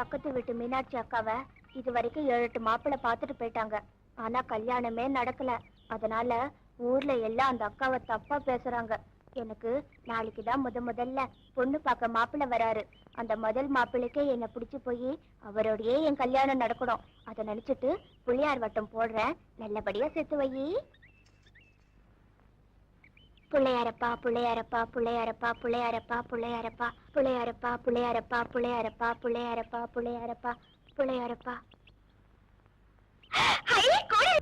பக்கத்து வீட்டு மீனாட்சி அக்காவை இது வரைக்கும் ஏழு எட்டு மாப்பிள்ளை பார்த்துட்டு போயிட்டாங்க. ஆனா கல்யாணமே நடக்கல. அதனால ஊர்ல எல்லாம் அந்த அக்காவை தப்பா பேசுறாங்க. எனக்கு நாளைக்கு தான் முத முதல்ல பொண்ணு பார்க்க மாப்பிள்ளை வராரு. அந்த முதல் மாப்பிள்ளைக்கே என்னை பிடிச்சு போய் அவரோடயே என் கல்யாணம் நடக்கணும். அதை நினைச்சிட்டு புளியார் வட்டம் போடுறேன். நல்லபடியா சேர்த்து வை. புள்ளையாரப்பா புள்ளையாரப்பா புள்ளையாரப்பா புள்ளையாரப்பா புள்ளையாரப்பா புள்ளையாரப்பா புள்ளையாரப்பா புள்ளையாரப்பா புள்ளையாரப்பா புள்ளையாரப்பா புள்ளையாரப்பா Yeah கோழி!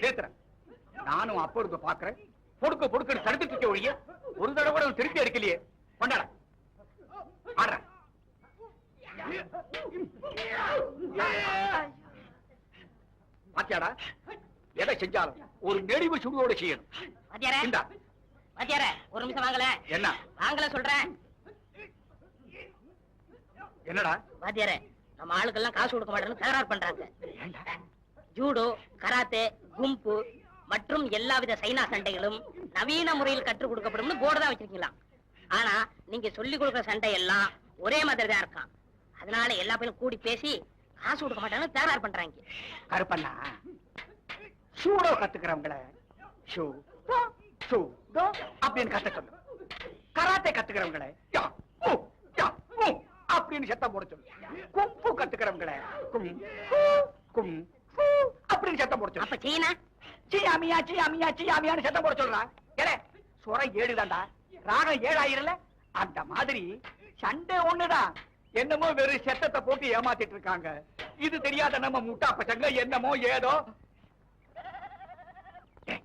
சேர்த்துறேன் நானும் அப்ப இருந்து பாக்குறேன் பொடுக்க பொடுக்க தடுத்துட்டு இருக்க ஒழிய ஒரு தடவை கூட அவன் திருப்பி அடிக்கலையே கொண்டாட. ஆடுற. பாத்தியாடா. எதை செஞ்சாலும் ஒரு நெடிவு சுடுவோட செய்யணும். ஒரு நிமிஷம் வாங்கல. என்ன? வாங்கல சொல்றேன். என்னடா? வாத்தியாரே நம்ம ஆளுக்கெல்லாம் காசு கொடுக்க மாட்டேன்னு தகராறு பண்றாங்க. ஜூடோ கராத்தே கும்பு மற்றும் எல்லாவித சைனா சண்டைகளும் நவீன முறையில் கற்றுக் கொடுக்கப்படும்னு போர்டு தான் வச்சிருக்கீங்களா ஆனா நீங்க சொல்லி கொடுக்குற சண்டை எல்லாம் ஒரே மாதிரி தான் இருக்கான் அதனால எல்லா பேரும் கூடி பேசி காசு கொடுக்க மாட்டாங்கன்னு தகராறு பண்றாங்க. கருப்பண்ணா சூடோ கத்துக்கிறவங்கள ஷூ ஷூ அப்படின்னு கத்த சொல்லு கராத்தே கத்துக்கிறவங்கள அப்படின்னு சத்தம் போட சொல்லு. கும்பு கத்துக்கிறவங்கள கும் கும் அப்படின்னு சத்தம் போட அப்ப சொல்லு சீனா சியாமியா சியாமியா சத்தம் போட சொல்றான். ஏலே ஏழு ஏழுதான்டா ராகம் ஏழாயிரல? அந்த மாதிரி சண்டை ஒண்ணுதான். என்னமோ வெறும் சத்தத்தை போட்டு ஏமாத்திட்டு இருக்காங்க. இது தெரியாத நம்ம முட்டா பசங்க என்னமோ ஏதோ. ஏய்,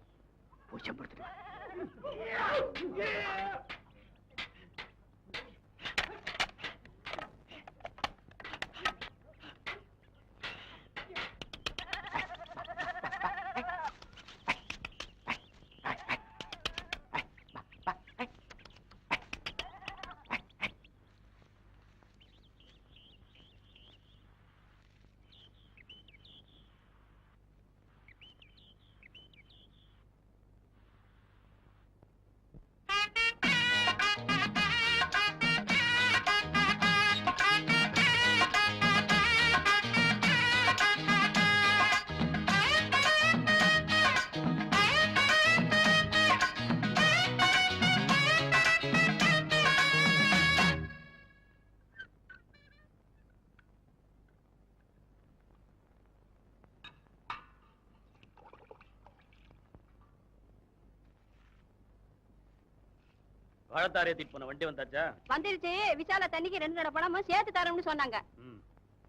வாழத்தார் ஏத்திட்டு போன வண்டி வந்தாச்சா? வந்துருச்சு. விசால தண்ணிக்கு ரெண்டு நட பணமும் சேர்த்து தரோம்னு சொன்னாங்க. ம்.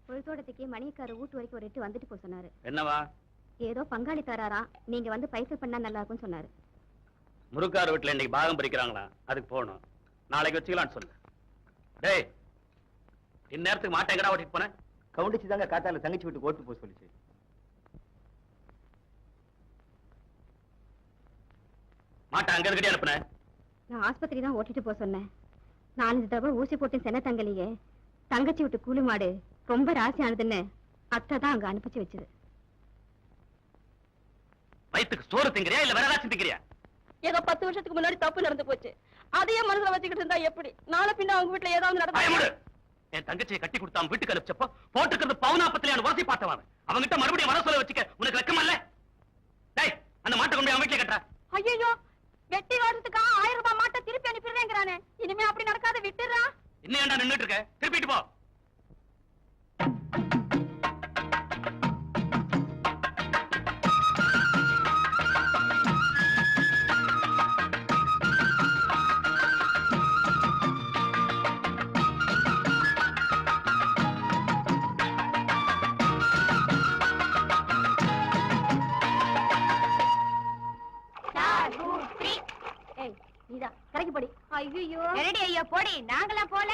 பொழுதோட்டத்துக்கு மணிக்கார வீட்டு வரைக்கும் ஒரு எட்டு வந்துட்டு போக சொன்னாரு. என்னவா? ஏதோ பங்காளி தராராம். நீங்க வந்து பைசல் பண்ணா நல்லா இருக்கும்னு சொன்னாரு. முருக்கார் வீட்டுல இன்னைக்கு பாகம் பறிக்கிறாங்களா? அதுக்கு போகணும். நாளைக்கு வச்சுக்கலாம்னு சொல்லு டேய் இந்நேரத்துக்கு மாட்டை எங்கடா ஓட்டிட்டு போனேன் கவுண்டிச்சு தாங்க காத்தால தங்கச்சி வீட்டுக்கு ஓட்டு போக சொல்லிச்சு. மாட்டை அங்க இருக்கடி அனுப்புன? நான் ஆஸ்பத்திரி தான் ஓட்டிட்டு போக சொன்னேன். நாலஞ்சு தடவை ஊசி போட்டு சென்ன தங்கலையே தங்கச்சி விட்டு கூலி மாடு ரொம்ப ராசியானதுன்னு அத்தை தான் அங்க அனுப்பிச்சு வச்சது. வயித்துக்கு சோறு திங்கிறியா இல்ல வேற ஏதாச்சும் திங்கிறியா ஏதோ பத்து வருஷத்துக்கு முன்னாடி தப்பு நடந்து போச்சு. அதையே மனசுல வச்சுக்கிட்டு இருந்தா எப்படி? நாளை பின்ன அவங்க வீட்டுல ஏதாவது நடந்து என் தங்கச்சியை கட்டி கொடுத்து அவன் வீட்டுக்கு அனுப்பிச்சப்போ போட்டுக்கிறது பவுனாப்பத்திலே உரசி பார்த்தவன் அவன்கிட்ட மறுபடியும் வர சொல்ல வச்சுக்க. உனக்கு வெக்கமா இல்ல? டேய் அந்த மாட்டை கொண்டு அவன் வீட்டுல கட்டுற. ஐயோ வெட்டி வருஷத்துக்கு ஆயிரம் ரூபாய் மாட்ட திருப்பி அனுப்பிடுறேங்கிறானே. இனிமே அப்படி நடக்காத விட்டுறா இன்னும் ஏன்டா நின்னுட்டு இருக்க? திருப்பிட்டு போ. நீதான். கரைக்கு போடி. ஐயோ ரெடி ஐயோ போடி. நாங்களா போல.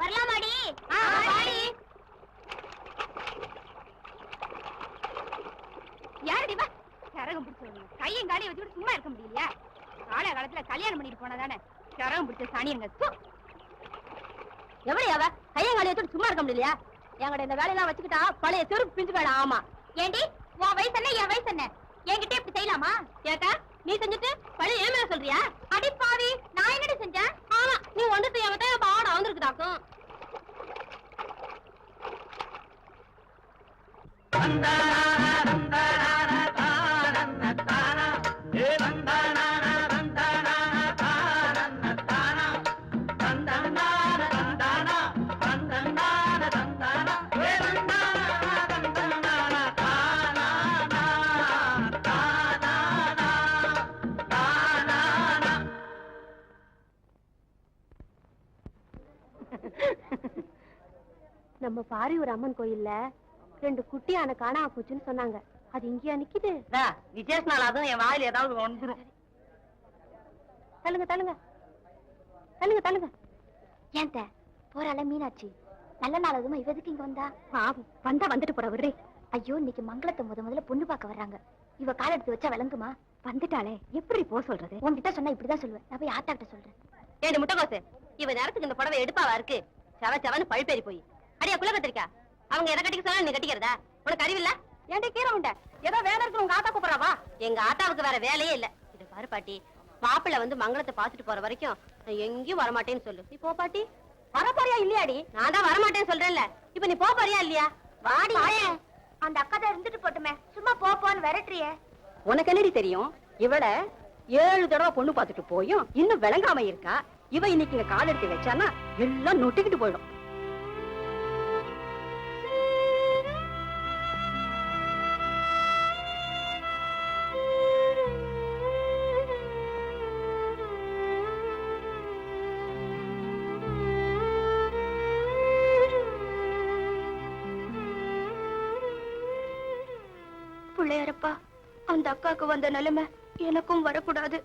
வரலாமாடி? யாருடி வா? சரகம் பிடிச்சவங்க. கையும் காலையும் வச்சுக்கிட்டு சும்மா இருக்க முடியலையா? கால காலத்துல கல்யாணம் பண்ணிட்டு போனதானே? சரகம் பிடிச்ச சனியங்க எவ்வளவு கையங்காலி வச்சுட்டு சும்மா இருக்க முடியலையா? எங்கட இந்த வேலையெல்லாம் வச்சுக்கிட்டா பழைய செருப்பு பிஞ்சு வேணாம். ஆமா. ஏண்டி? உன் வயசு என்ன? என் வயசு என்ன? என்கிட்ட இப்படி செய்யலாமா? கேட்டா நீ செஞ்சுட்டு பழைய ஏன் மேல சொல்றியா? அடி பாவி நான் என்னடி செஞ்சேன்? ஆமா நீ ஒன்று செய்யாம தான் பாடம் வந்திருக்குதாக்கும் நம்ம பாரியூர் அம்மன் கோயில்ல ரெண்டு குட்டியான காணாம போச்சுன்னு சொன்னாங்க. அது இங்கேயா நிக்குது? விசேஷ நாள் அதுவும் என் வாயில ஏதாவது வந்துரும். தள்ளுங்க தள்ளுங்க. தள்ளுங்க தள்ளுங்க. ஏன்ட்ட? போறாள மீனாட்சி. நல்ல நாள் அதுமா இவதுக்கு இங்க வந்தா? பாவம் வந்தா வந்துட்டு போற விடுறே. ஐயோ இன்னைக்கு மங்களத்தை முத முதல்ல பொண்ணு பார்க்க வர்றாங்க. இவ கால் எடுத்து வச்சா விளங்குமா? வந்துட்டாளே எப்படி போ சொல்றது? உன்கிட்ட சொன்னா இப்படிதான் சொல்லுவேன். நான் போய் ஆத்தாக்கிட்ட சொல்றேன். ஏடு முட்டைகோசு இவ நேரத்துக்கு இந்த புடவை எடுப்பாவா இருக்கு? செவ செவன்னு பழுப்பேறி போய். அடியா குள்ள கத்திரிக்கா அவங்க எதை கட்டிக்க சொன்னா நீ கட்டிக்கிறதா? உனக்கு அறிவில்ல? ஏன்டா கீரை உண்ட? ஏதோ வேலை இருக்கு உங்க ஆத்தா கூப்பிடறாவா எங்க ஆத்தாவுக்கு வேற வேலையே இல்ல. இது பாரு பாட்டி. மாப்பிள்ளை வந்து மங்களத்தை பாத்துட்டு போற வரைக்கும் நான் எங்கேயும் வரமாட்டேன்னு சொல்லு. நீ போ பாட்டி. வர போறியா இல்லையாடி? நான் தான் வரமாட்டேன்னு சொல்றேன்ல. இப்ப நீ போ போறியா இல்லையா? வாடி அந்த அக்கா தான் இருந்துட்டு போட்டுமே. சும்மா போ போன்னு விரட்டுறியே. உனக்கு என்னடி தெரியும்? இவள ஏழு தடவை பொண்ணு பார்த்துட்டு போயும் இன்னும் விளங்காம இருக்கா? இவ இன்னைக்கு இங்க கால் எடுத்து வச்சானா எல்லாம் நொட்டிக்கிட்டு போயிடும். பிள்ளையாரப்பா. அந்த அக்காக்கு வந்த நிலைமை எனக்கும் வரக்கூடாது.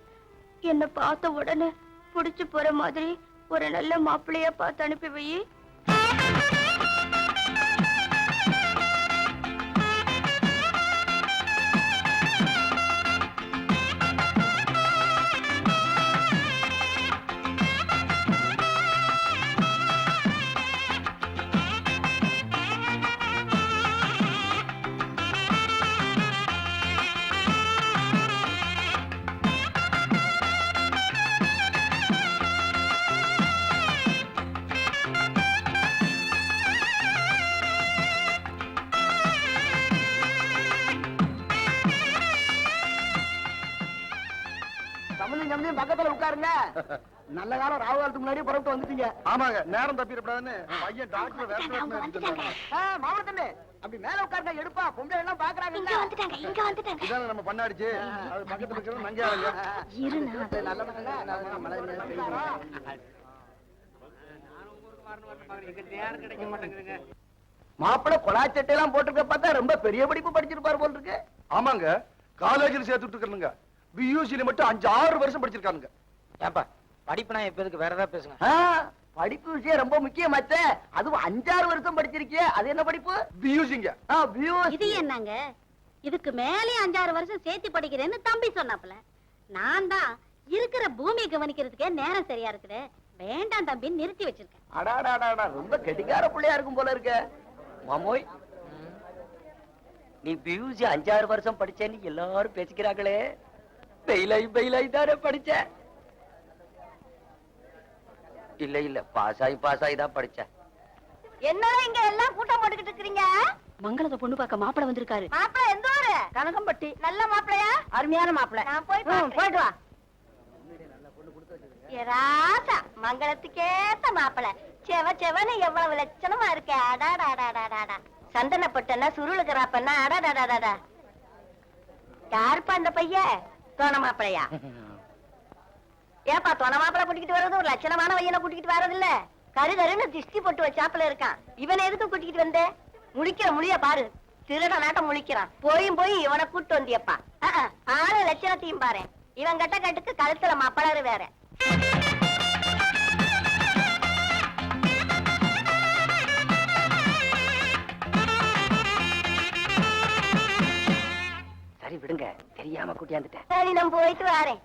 என்ன பார்த்த உடனே புடிச்சு போற மாதிரி ஒரு நல்ல மாப்பிள்ளையா பார்த்து அனுப்பி வை. உட்காருங்க நல்ல காலம் ராவு காலத்துக்கு முன்னாடியே புறப்பட்டு வந்துட்டீங்க. ஆமாங்க நேரம் தப்பிடப்படாதுன்னு பையன் டாக்டர் வேற அப்படி மேல உட்காருங்க எடுப்பா. பொம்பளை எல்லாம் இங்க பாக்குறாங்க வந்துட்டாங்க இங்க வந்துட்டாங்க. இதான நம்ம பண்ணாடிச்சு. அது பக்கத்துல இருக்கிறது நங்கையாளுங்க மாப்பிள்ள கொலாச்சட்டை எல்லாம் போட்டிருக்க பார்த்தா ரொம்ப பெரிய படிப்பு படிச்சிருப்பாரு போல் இருக்கு. ஆமாங்க காலேஜில் சேர்த்துட்டு இருக்கிறனுங்க. பியூசில மட்டும் அஞ்சு ஆறு வருஷம் படிச்சிருக்கானுங்க. ஏன்பா படிப்புனா இப்ப எதுக்கு? வேற ஏதாவது பேசுங்க. படிப்பு விஷயம் ரொம்ப முக்கியமாச்சே அதுவும் அஞ்சாறு வருஷம் படிச்சிருக்கியே. அது என்ன படிப்பு? பியூசிங்க. இது என்னங்க? இதுக்கு மேலே அஞ்சாறு வருஷம் சேர்த்து படிக்கிறேன்னு தம்பி சொன்னாப்ல நான் தான் இருக்கிற பூமியை கவனிக்கிறதுக்கே நேரம் சரியா இருக்குது. வேண்டாம் தம்பி நிறுத்தி வச்சிருக்கேன். அடாடாடாடா ரொம்ப கெட்டிக்கார பிள்ளையா இருக்கும் போல இருக்க. மாமோய் நீ பியூசி அஞ்சாறு வருஷம் படிச்சேன்னு எல்லாரும் பேசிக்கிறாங்களே. பெயிலாய் பெயிலாய் தானே படிச்ச. இல்ல இல்ல. பாஸ் ஆகி பாஸ் ஆகி தான் படிச்சேன் என்னடா இங்க எல்லாம் கூட்டம் போட்டுக்கிட்டு இருக்கீங்க மங்களத்தை பொண்ணு பார்க்க மாப்பிள வந்திருக்காரு. மாப்பிள்ளை எந்த ஊரு? கனகம்பட்டி. நல்ல மாப்பிள்ளையா அருமையான மாப்பிள. நான் போய். போயிட்டு வா. ராசா மங்களத்துக்கேத்த மாப்பிள்ளை செவ செவன்னு எவ்வளவு லட்சணமா இருக்க. அடாடாடாடாடாடா சந்தனப்பட்டனா சுருளுக்குறாப்பன்னா அடாடாடாடாடா யாருப்பா அந்த பையன்? தோண மாப்பிள்ளையா ஏப்பா தொண மாப்பிள்ளை கூட்டிக்கிட்டு வர்றது ஒரு லட்சணமான பையனை கூட்டிக்கிட்டு வர்றது இல்ல கரு கருன்னு திஷ்டி போட்டு வச்சாப்புல இருக்கான். இவனை எதுக்கு கூட்டிக்கிட்டு வந்த? முழிக்கிற முழிய பாரு. திருட நாட்டம் முழிக்கிறான். போயும் போய் இவனை கூட்டு வந்தியப்பா. ஆளு லட்சணத்தையும் பாரு. இவன் கட்ட கட்டுக்கு கழுத்துல மப்பளரு வேற. சரி விடுங்க. தெரியாம கூட்டியாந்துட்டேன். சரி நான் போயிட்டு வரேன்.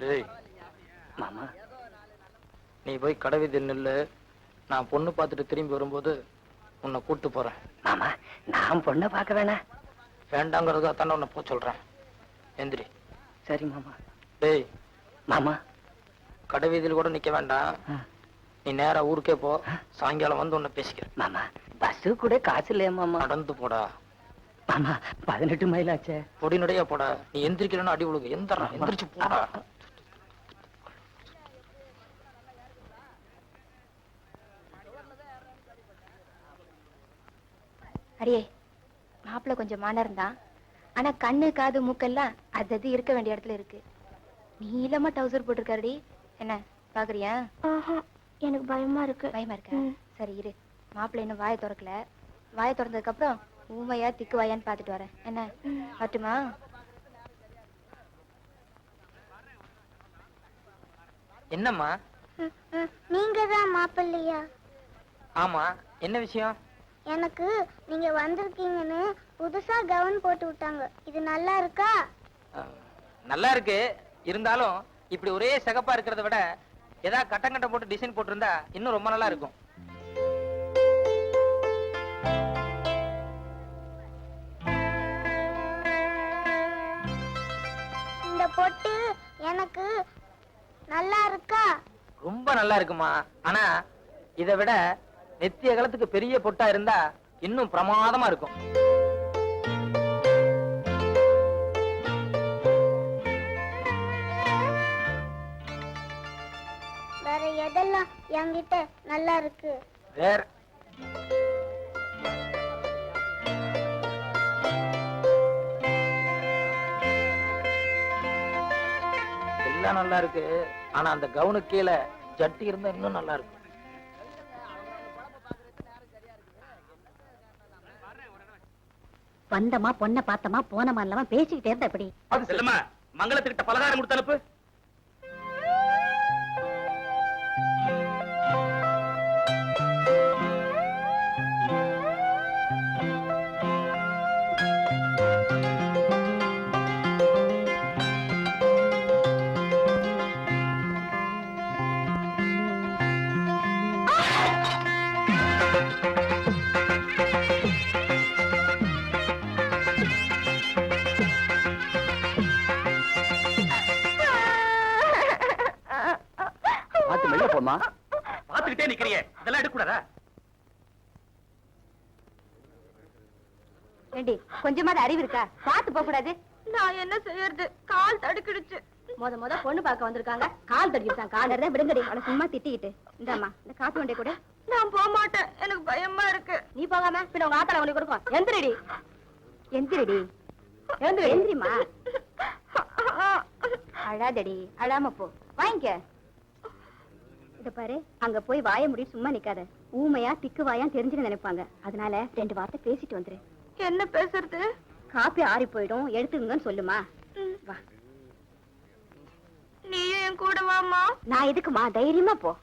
டேய் மாமா நீ போய் கடை நில்லு. நான் பொண்ணு பார்த்துட்டு திரும்பி வரும்போது உன்னை கூட்டு போறேன். மாமா நான் பொண்ணை பார்க்க வேணாம் வேண்டாங்கிறதுக்காக தானே உன்னை போக சொல்றேன். எந்திரி. சரி மாமா. டேய் மாமா. கடை வீதியில் கூட நிக்க வேண்டாம். நீ நேரா ஊருக்கே போ. சாயங்காலம் வந்து உன்னை பேசிக்கிறேன். மாமா பஸ்ஸு கூட காசு இல்லையா மாமா? நடந்து போடா. மாமா பதினெட்டு மைல் ஆச்சே. பொடிநடையா போடா. நீ எந்திரிக்கிறேன்னு அடி விழுகு எந்திரா எந்திரிச்சு போடா. அடியே மாப்பிள்ள கொஞ்சம் மானரம் தான் ஆனா கண்ணு காது மூக்கெல்லாம் அது அது இருக்க வேண்டிய இடத்துல இருக்கு. நீளமா டவுசர் போட்டிருக்காருடி. என்ன பாக்குறியா? எனக்கு பயமா இருக்கு. பயமா இருக்கா? சரி இரு. மாப்பிள்ளை இன்னும் வாயை திறக்கல. வாயை திறந்ததுக்கு அப்புறம் ஊமையா திக்கு வாயான்னு பாத்துட்டு வரேன். என்ன வரட்டுமா? என்னம்மா? நீங்க தான் மாப்பிள்ளையா? ஆமா என்ன விஷயம்? எனக்கு நீங்க வந்திருக்கீங்கன்னு புதுசா கவுன் போட்டு விட்டாங்க. இது நல்லா இருக்கா? நல்லா இருக்கு. இருந்தாலும் இப்படி ஒரே சிகப்பா இருக்கிறத விட ஏதாவது கட்டங்கட்ட போட்டு டிசைன் போட்டிருந்தா இன்னும் ரொம்ப நல்லா இருக்கும். இந்த பொட்டு எனக்கு நல்லா இருக்கா? ரொம்ப நல்லா இருக்குமா? ஆனா இதை விட நெத்திய காலத்துக்கு பெரிய பொட்டா இருந்தா இன்னும் பிரமாதமா இருக்கும். வேற எதெல்லாம் என்கிட்ட நல்லா இருக்கு? வேற. எல்லாம் நல்லா இருக்கு. ஆனா அந்த கவுனுக்கு கீழே ஜட்டி இருந்தா இன்னும் நல்லா இருக்கும். வந்தமா பொண்ண பார்த்தமா போனமா இல்லாம பேசிக்கிட்டே இருந்தா எப்படி? செல்லம்மா மங்களத்துக்கிட்ட பலகாரம் கொடுத்து அனுப்பு. எடுக்கூடாதா ஏண்டி கொஞ்சமாவது அறிவு இருக்கா? பார்த்து போக கூடாது நான் என்ன செய்யறது? கால் தடுக்கிடுச்சு. முத முத பொண்ணு பார்க்க வந்திருக்காங்க. கால் தடிக்கிட்டான் கால் தான் விடுங்கடி அவளை சும்மா திட்டிக்கிட்டு. இந்தாம்மா இந்த காப்பி வண்டிய கூட. நான் போக மாட்டேன் எனக்கு பயமா இருக்கு. நீ போகாம பின்ன உங்க ஆத்தால உனக்கு கொடுக்கும் எந்திரடி. எந்திரடி. எந்திரி எந்திரிமா அழாதடி அழாம போ. வாங்கிக்க. இத பாரு அங்க போய் வாய முடி சும்மா நிக்காத. ஊமையா திக்கு வாயா தெரிஞ்சுன்னு நினைப்பாங்க. அதனால ரெண்டு வார்த்தை பேசிட்டு வந்துரு. என்ன பேசுறது? காப்பி ஆறி போயிடும். எடுத்துங்கன்னு சொல்லுமா. வா. நீயும் என் கூட வாமா நான் எதுக்குமா? தைரியமா போ.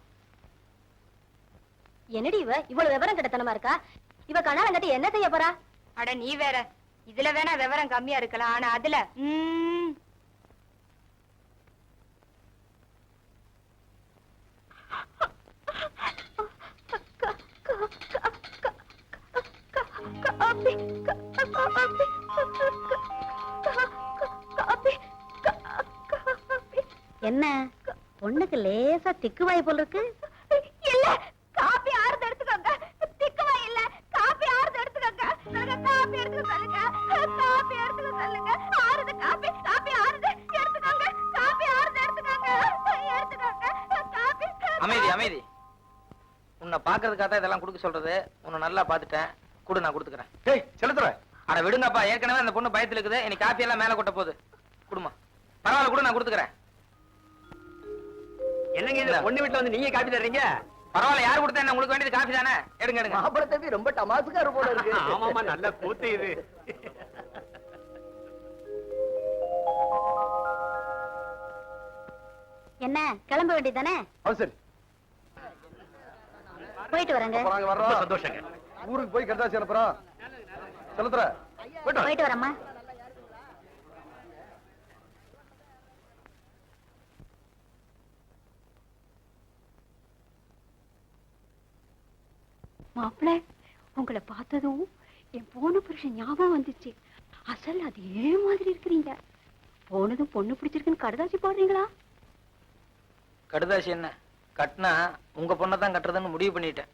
என்னடி இவ? இவ்வளவு விவரம் கிட்டத்தனமா இருக்கா? இவ கணாலம் கட்டி என்ன செய்ய போறா? அட நீ வேற. இதுல வேணா விவரம் கம்மியா இருக்கலாம். ஆனா அதுல ம்ம். Coffee, coffee, coffee, coffee. என்ன? பொண்ணுக்கு லேசா திக்கு வாய் போல் இருக்கு. இல்ல காபி ஆறுது எடுத்துக்கோங்க. திக்கவா இல்ல காபி ஆறுது எடுத்துக்கோங்க. சொல்லுங்க காபி எடுத்துக்க சொல்லுங்க. காபி எடுத்துக்க சொல்லுங்க. ஆறுது காபி காபி ஆறுது. எடுத்துக்கோங்க. காபி ஆறுது எடுத்துக்கோங்க. எடுத்துக்கோங்க. காபி அமைதி அமைதி. உன்னை பாக்குறதுக்காக தான் இதெல்லாம் கொடுக்க சொல்றது. உன்னை நல்லா பாத்துட்டேன் கொடு நான் கொடுத்துக்கிறேன். டேய் செலுத்துற. அட விடுங்கப்பா ஏற்கனவே அந்த பொண்ணு பயத்துல இருக்குது. இனி காப்பி எல்லாம் மேல கொட்ட போகுது. குடுமா. பரவாயில்ல கூட நான் கொடுத்துக்கிறேன். என்னங்க இது? பொண்ணு வீட்டுல வந்து நீங்க காப்பி தர்றீங்க? பரவாயில்ல யார் கொடுத்தா என்ன? உங்களுக்கு வேண்டியது காஃபி தானே? எடுங்க எடுங்க. மாப்பிள தம்பி ரொம்ப டமாசுக்காரு போல இருக்கு. ஆமாமா நல்ல கூத்து இது. என்ன கிளம்ப வேண்டியதானே அது சரி. போயிட்டு வரேங்க. சந்தோஷங்க. ஊருக்கு போய் கடுதாசி அனுப்புறான் செலுத்துற போயிட்டு வரம்மா. மாப்பிள்ள உங்களை பார்த்ததும் என் போன புருஷன் ஞாபகம் வந்துச்சு. அசல் அதே மாதிரி இருக்கிறீங்க? போனதும் பொண்ணு பிடிச்சிருக்குன்னு கடுதாசி போடுறீங்களா? கடுதாசி என்ன? கட்டினா உங்க பொண்ணை தான் கட்டுறதுன்னு முடிவு பண்ணிட்டேன்.